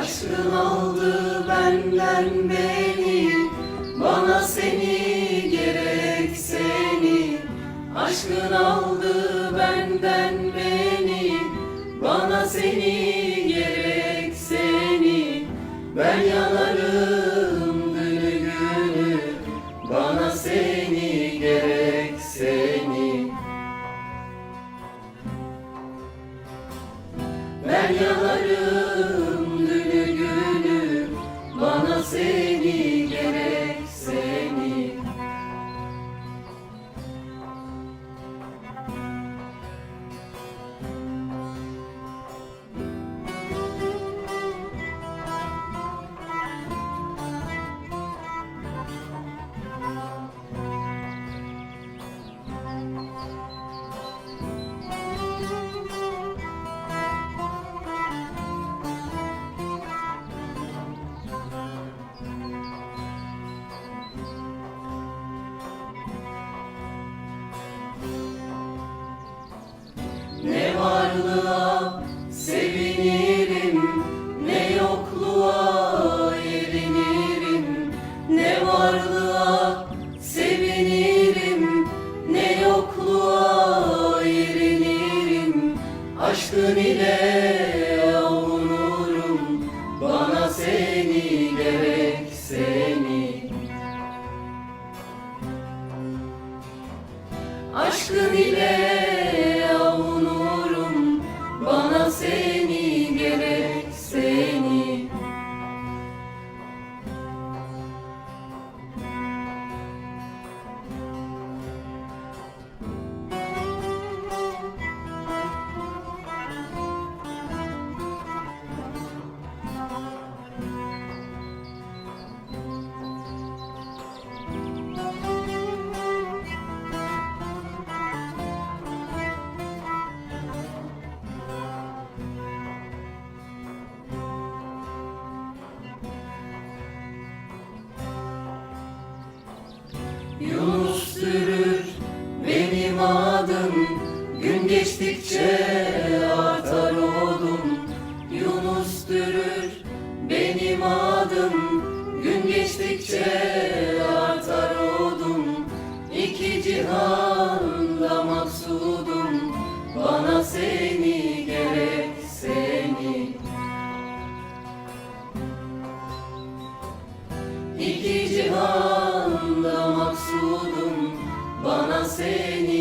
Aşkın aldı benden beni. Bana seni gerek seni. Aşkın aldı benden beni. Bana seni gerek seni. Ben yanarım günü günü. Bana seni gerek seni. Ben yanarım Aşkın ile avunurum. Bana seni gerek seni. Aşkın ile cihanda maksudum bana seni